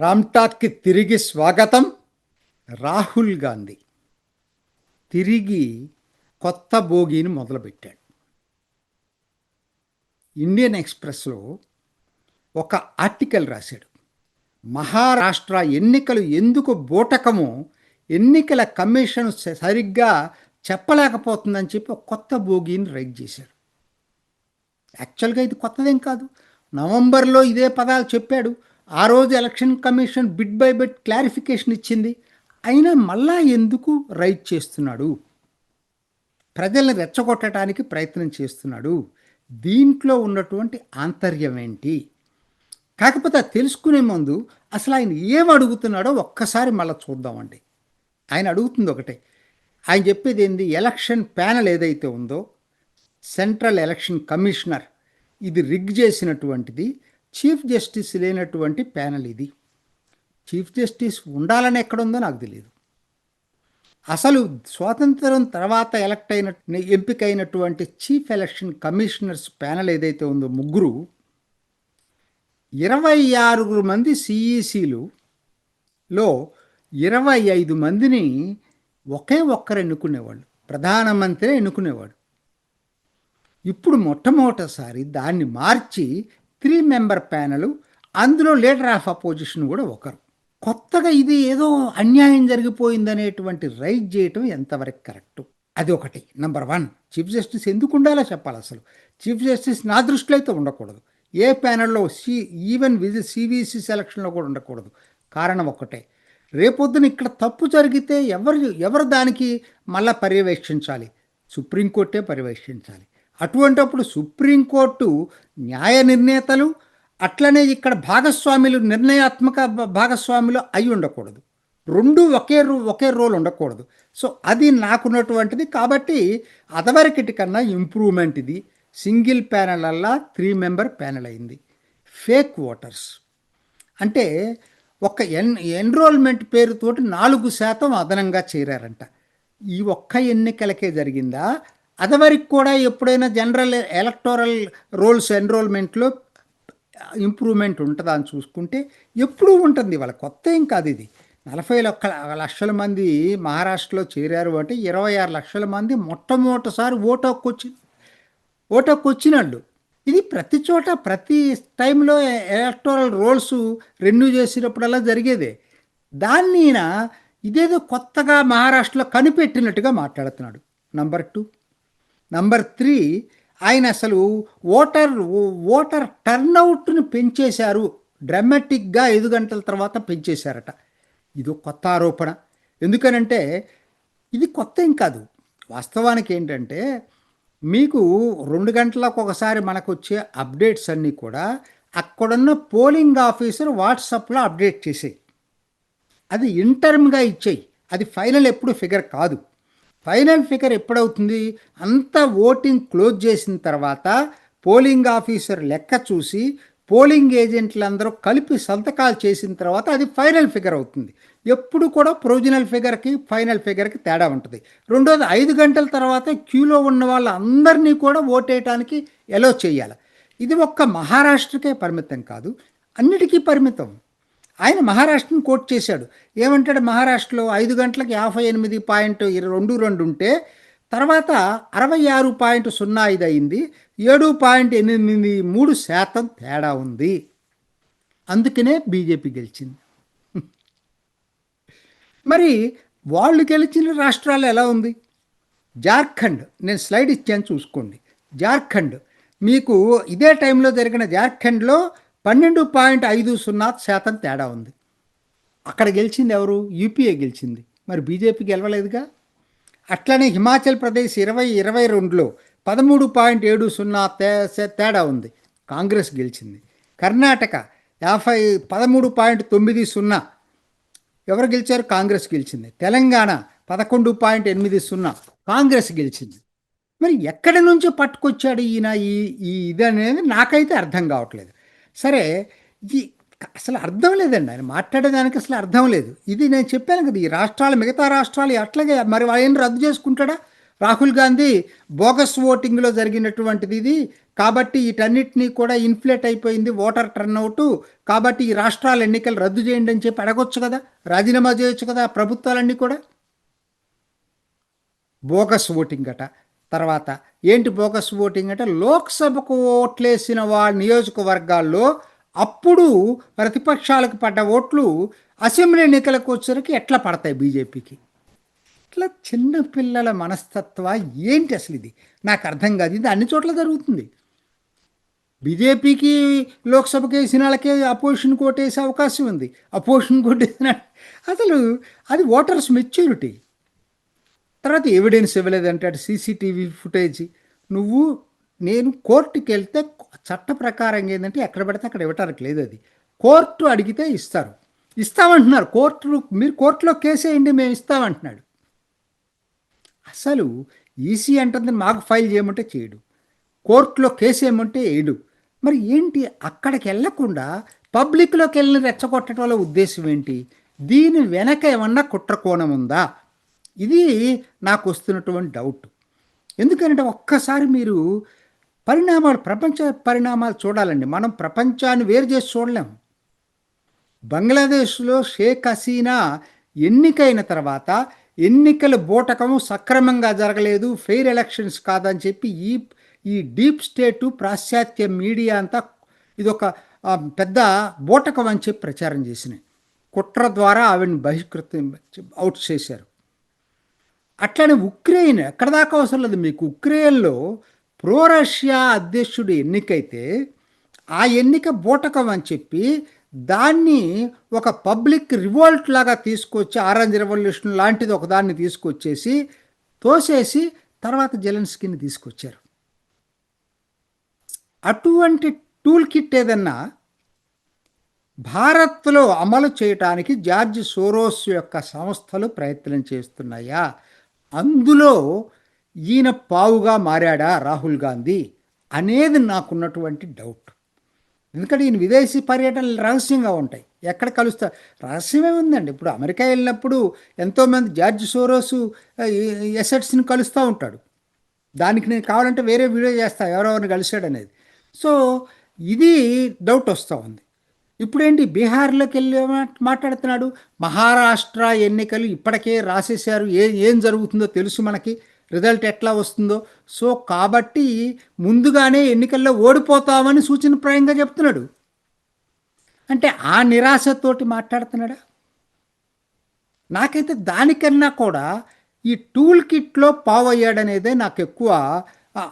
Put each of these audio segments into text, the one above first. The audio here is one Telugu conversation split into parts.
రామ్టాక్కి తిరిగి స్వాగతం రాహుల్ గాంధీ. తిరిగి కొత్త బోగీని మొదలుపెట్టాడు. ఇండియన్ ఎక్స్ప్రెస్లో ఒక ఆర్టికల్ రాశాడు. మహారాష్ట్ర ఎన్నికలు ఎందుకు బూటకమో ఎన్నికల కమిషన్ స- సరిగ్గా చెప్పలేకపోతుందని చెప్పి ఒక కొత్త బోగీని రైట్ చేశాడు. యాక్చువల్గా ఇది కొత్తదేం కాదు. నవంబర్లో ఇదే పదాలు చెప్పాడు. ఆ రోజు election commission bit by bit clarification ఇచ్చింది. అయినా మళ్ళా ఎందుకు రైట్ చేస్తున్నాడు? ప్రజల్ని రెచ్చగొట్టడానికి ప్రయత్నం చేస్తున్నాడు. దీంట్లో ఉన్నటువంటి ఆంతర్యం ఏంటి? కాకపోతే తెలుసుకునే ముందు అసలు ఆయన ఏం అడుగుతున్నాడో ఒక్కసారి మళ్ళీ చూద్దామండి. ఆయన అడుగుతుంది ఒకటే. ఆయన చెప్పేది ఏంది? ఎలక్షన్ ప్యానల్ ఏదైతే ఉందో సెంట్రల్ ఎలక్షన్ కమిషనర్ ఇది రిగ్ చేసినటువంటిది చీఫ్ జస్టిస్ లేనటువంటి ప్యానల్ ఇది. చీఫ్ జస్టిస్ ఉండాలని ఎక్కడుందో నాకు తెలియదు అసలు స్వాతంత్రం తర్వాత ఎలక్ట్ అయిన ఎంపికైనటువంటి చీఫ్ ఎలక్షన్ కమిషనర్స్ ప్యానల్ ఏదైతే ఉందో ముగ్గురు ఇరవై ఆరుగురు మంది సిఈసీలు లో ఇరవై ఐదు మందిని ఒకే ఒక్కరు ఎన్నుకునేవాళ్ళు. ప్రధానమంత్రి ఎన్నుకునేవాడు. ఇప్పుడు మొట్టమొదటిసారి దాన్ని మార్చి త్రీ మెంబర్ ప్యానెల్ అందులో లీడర్ ఆఫ్ అపోజిషన్ కూడా ఒకరు. కొత్తగా ఇది ఏదో అన్యాయం జరిగిపోయిందనేటువంటి రైజ్ చేయటం ఎంతవరకు కరెక్ట్? అది ఒకటి. నంబర్ వన్ చీఫ్ జస్టిస్ ఎందుకు ఉండాలో చెప్పాలి అసలు. చీఫ్ జస్టిస్ నా దృష్టిలో అయితే ఉండకూడదు. ఏ ప్యానల్లో సి ఈవెన్ విజి సివిసి సెలక్షన్లో కూడా ఉండకూడదు. కారణం ఒక్కటే రేపొద్దున ఇక్కడ తప్పు జరిగితే ఎవరు ఎవరు దానికి మళ్ళా పర్యవేక్షించాలి? సుప్రీంకోర్టే పర్యవేక్షించాలి. అటువంటప్పుడు సుప్రీంకోర్టు న్యాయ నిర్ణేతలు అట్లనే ఇక్కడ భాగస్వాములు నిర్ణయాత్మక భాగస్వాములు అయి ఉండకూడదు. రెండు ఒకే రో ఒకే రోల్ ఉండకూడదు. సో అది నాకున్నటువంటిది కాబట్టి అదవరకటి కన్నా ఇంప్రూవ్మెంట్ ఇది. సింగిల్ ప్యానెల్ అల్లా త్రీ మెంబర్ ప్యానల్ అయింది. Fake voters. అంటే ఒక ఎన్ ఎన్రోల్మెంట్ పేరుతోటి నాలుగు శాతం అదనంగా చేరారంట. ఈ ఒక్క ఎన్నికలకే జరిగిందా? అదవరికి కూడా ఎప్పుడైనా జనరల్ ఎలక్టోరల్ రోల్స్ ఎన్రోల్మెంట్లో ఇంప్రూవ్మెంట్ ఉంటుందా అని చూసుకుంటే ఎప్పుడూ ఉంటుంది. వాళ్ళ కొత్త ఏం కాదు ఇది. నలభై లక్ష లక్షల మంది మహారాష్ట్రలో చేరారు అంటే ఇరవై ఆరు లక్షల మంది మొట్టమొదటిసారి ఓటు వచ్చి వచ్చింది ఓటు వచ్చినాళ్ళు. ఇది ప్రతి చోట ప్రతి టైంలో ఎలక్టోరల్ రోల్స్ రెన్యూ చేసినప్పుడల్లా జరిగేదే. దాన్ని ఇదేదో కొత్తగా మహారాష్ట్రలో కనిపెట్టినట్టుగా మాట్లాడుతున్నాడు. Number two. నంబర్ త్రీ ఆయన అసలు ఓటర్ ఓటర్ టర్నౌట్ని పెంచేశారు. డ్రామాటిక్గా ఐదు గంటల తర్వాత పెంచేశారట. ఇది కొత్త ఆరోపణ. ఎందుకనంటే ఇది కొత్త ఏం కాదు. వాస్తవానికి ఏంటంటే మీకు రెండు గంటలకు ఒకసారి మనకు వచ్చే అప్డేట్స్ అన్నీ కూడా అక్కడున్న పోలింగ్ ఆఫీసర్ వాట్సాప్లో అప్డేట్ చేసేయి. అది ఇంటర్మ్గా ఇచ్చేయి. అది ఫైనల్ ఎప్పుడు ఫిగర్ కాదు. ఫైనల్ ఫిగర్ ఎప్పుడవుతుంది? అంత ఓటింగ్ క్లోజ్ చేసిన తర్వాత పోలింగ్ ఆఫీసర్ లెక్క చూసి పోలింగ్ ఏజెంట్లందరూ కలిపి సంతకాలు చేసిన తర్వాత అది ఫైనల్ ఫిగర్ అవుతుంది. ఎప్పుడు కూడా ప్రొవిజనల్ ఫిగర్కి ఫైనల్ ఫిగర్కి తేడా ఉంటుంది. రెండోది ఐదు గంటల తర్వాత క్యూలో ఉన్న వాళ్ళందరినీ కూడా ఓటేయటానికి ఎలో చేయాలి. ఇది ఒక్క మహారాష్ట్రకే పరిమితం కాదు అన్నిటికీ పరిమితం. ఆయన మహారాష్ట్రను కోట్ చేశాడు. ఏమంటాడు మహారాష్ట్రలో ఐదు గంటలకు యాభై ఎనిమిది పాయింట్ రెండు రెండు ఉంటే తర్వాత అరవై ఆరు పాయింట్ సున్నా ఐదు అయింది. ఏడు పాయింట్ ఎనిమిది మూడు శాతం తేడా ఉంది. అందుకనే బీజేపీ గెలిచింది. మరి వాళ్ళు గెలిచిన రాష్ట్రాలు ఎలా ఉంది? జార్ఖండ్ నేను స్లైడ్ ఇచ్చాను చూసుకోండి. జార్ఖండ్ మీకు ఇదే టైంలో జరిగిన జార్ఖండ్లో పన్నెండు పాయింట్ ఐదు సున్నా శాతం తేడా ఉంది. అక్కడ గెలిచింది ఎవరు? యూపీఏ గెలిచింది. మరి బీజేపీ గెలవలేదుగా? అట్లనే హిమాచల్ ప్రదేశ్ ఇరవై ఇరవై రెండులో పదమూడు పాయింట్ ఏడు సున్నా తే తేడా ఉంది. కాంగ్రెస్ గెలిచింది. కర్ణాటక యాభై పదమూడు పాయింట్ తొమ్మిది సున్నా. ఎవరు గెలిచారు? కాంగ్రెస్ గెలిచింది. తెలంగాణ పదకొండు పాయింట్ ఎనిమిది సున్నా. కాంగ్రెస్ గెలిచింది. మరి ఎక్కడి నుంచి పట్టుకొచ్చాడు ఈయన? ఈ ఈ ఇది అనేది నాకైతే అర్థం కావట్లేదు. సరే ఈ అసలు అర్థం లేదండి. ఆయన మాట్లాడేదానికి అసలు అర్థం లేదు. ఇది నేను చెప్పాను కదా ఈ రాష్ట్రాలు మిగతా రాష్ట్రాలు అట్లాగే మరి ఆయన రద్దు చేసుకుంటాడా? రాహుల్ గాంధీ బోగస్ ఓటింగ్లో జరిగినటువంటిది ఇది. కాబట్టి వీటన్నిటినీ కూడా ఇన్ఫ్లేట్ అయిపోయింది ఓటర్ టర్న్అవుట్. కాబట్టి ఈ రాష్ట్రాల ఎన్నికలు రద్దు చేయండి అని చెప్పి అడగొచ్చు కదా రాజీనామా చేయొచ్చు కదా ప్రభుత్వాలన్నీ కూడా? బోగస్ ఓటింగ్ అట. తర్వాత ఏంటి బోగస్ ఓటింగ్ అంటే లోక్సభకు ఓట్లేసిన వాళ్ళ నియోజకవర్గాల్లో అప్పుడు ప్రతిపక్షాలకు పడ్డ ఓట్లు అసెంబ్లీ ఎన్నికలకు వచ్చేసరికి ఎట్లా పడతాయి బీజేపీకి? ఇట్లా చిన్నపిల్లల మనస్తత్వ ఏంటి అసలు ఇది? నాకు అర్థం కాదు. ఇది అన్ని చోట్ల జరుగుతుంది. బీజేపీకి లోక్సభకి వేసిన వాళ్ళకే అపోజిషన్ కోటేసే అవకాశం ఉంది. అపోజిషన్ కోటేసిన అసలు అది ఓటర్స్ మెచ్యూరిటీ. తర్వాత ఎవిడెన్స్ ఇవ్వలేదంటే అటు సీసీటీవీ ఫుటేజ్ నువ్వు నేను కోర్టుకి వెళ్తే చట్ట ప్రకారంగా ఏంటంటే ఎక్కడ పడితే అక్కడ ఇవ్వటానికి లేదు అది. కోర్టు అడిగితే ఇస్తారు. ఇస్తామంటున్నారు. కోర్టు మీరు కోర్టులో కేసేయండి మేము ఇస్తామంటున్నాడు. అసలు ఈసీ అంటుంది మాకు ఫైల్ చేయమంటే చేయడు. కోర్టులో కేసు ఏమంటే వేయడు. మరి ఏంటి? అక్కడికి వెళ్ళకుండా పబ్లిక్లోకి వెళ్ళిన రెచ్చగొట్టడం వల్ల ఉద్దేశం ఏంటి? దీని వెనక ఏమన్నా కుట్ర కోణం ఉందా? ఇది నాకు వస్తున్నటువంటి డౌట్ ఎందుకంటే ఒక్కసారి మీరు పరిణామాలు ప్రపంచ పరిణామాలు చూడాలండి. మనం ప్రపంచాన్ని వేరు చేసి చూడలేము బంగ్లాదేశ్లో షేక్ హసీనా ఎన్నికైన తర్వాత ఎన్నికల బోటకము సక్రమంగా జరగలేదు ఫెయిర్ ఎలక్షన్స్ కాదని చెప్పి ఈ ఈ డీప్ స్టేటు పాశ్చాత్య మీడియా అంతా ఇదొక పెద్ద బూటకం అని చెప్పి ప్రచారం చేసినాయి. కుట్ర ద్వారా ఆవిడని బహిష్కృతం అవుట్ చేశారు. అట్లనే ఉక్రెయిన్ ఎక్కడ దాకా అవసరం లేదు. మీకు ఉక్రెయిన్లో ప్రో రష్యా అధ్యక్షుడు ఎన్నికైతే ఆ ఎన్నిక బూటకం అని చెప్పి దాన్ని ఒక పబ్లిక్ రివోల్ట్ లాగా తీసుకొచ్చి ఆరెంజ్ రెవల్యూషన్ లాంటిది ఒక దాన్ని తీసుకొచ్చేసి తోసేసి తర్వాత జెలెన్స్కీని తీసుకొచ్చారు. అటువంటి టూల్ కిట్ ఏదన్నా భారత్లో అమలు చేయటానికి జార్జ్ సోరోస్ యొక్క సంస్థలు ప్రయత్నం చేస్తున్నాయా? అందులో ఈయన పావుగా మారాడా రాహుల్ గాంధీ అనేది నాకున్నటువంటి డౌట్. ఎందుకంటే ఈయన విదేశీ పర్యటనలు రహస్యంగా ఉంటాయి. ఎక్కడ కలుస్తా రహస్యమే ఉందండి. ఇప్పుడు అమెరికా వెళ్ళినప్పుడు ఎంతోమంది జార్జ్ సోరోసు ఎసెట్స్ని కలుస్తూ ఉంటాడు. దానికి నేను కావాలంటే వేరే వీడియో చేస్తా ఎవరెవరిని కలిశాడు అనేది సో ఇది డౌట్ వస్తూ ఉంది. ఇప్పుడేంటి బీహార్లోకి వెళ్ళి మాట్లాడుతున్నాడు? మహారాష్ట్ర ఎన్నికలు ఇప్పటికే రాసేశారు. ఏ ఏం జరుగుతుందో తెలుసు మనకి. రిజల్ట్ ఎట్లా వస్తుందో. సో కాబట్టి ముందుగానే ఎన్నికల్లో ఓడిపోతామని సూచనప్రాయంగా చెప్తున్నాడు. అంటే ఆ నిరాశతోటి మాట్లాడుతున్నాడా? నాకైతే దానికన్నా కూడా ఈ టూల్ కిట్లో పావు అయ్యాడనేదే నాకు ఎక్కువ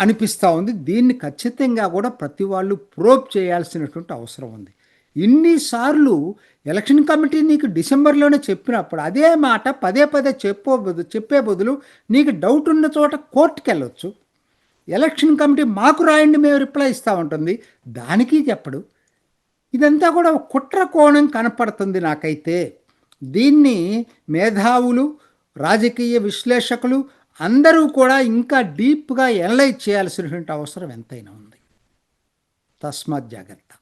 అనిపిస్తూ ఉంది. దీన్ని ఖచ్చితంగా కూడా ప్రతి వాళ్ళు ప్రోప్ చేయాల్సినటువంటి అవసరం ఉంది. ఇన్నిసార్లు ఎలక్షన్ కమిటీ నీకు డిసెంబర్లోనే చెప్పినప్పుడు అదే మాట పదే పదే చెప్పే బదులు చెప్పే బదులు నీకు డౌట్ ఉన్న చోట కోర్టుకి వెళ్ళొచ్చు ఎలక్షన్ కమిటీ మాకు రాయండి మేము రిప్లై ఇస్తూ ఉంటుంది. దానికి చెప్పడు. ఇదంతా కూడా ఒక కుట్ర కోణం కనపడుతుంది నాకైతే. దీన్ని మేధావులు రాజకీయ విశ్లేషకులు అందరూ కూడా ఇంకా డీప్గా ఎనలైజ్ చేయాల్సినటువంటి అవసరం ఎంతైనా ఉంది. తస్మాత్ జాగ్రత్త.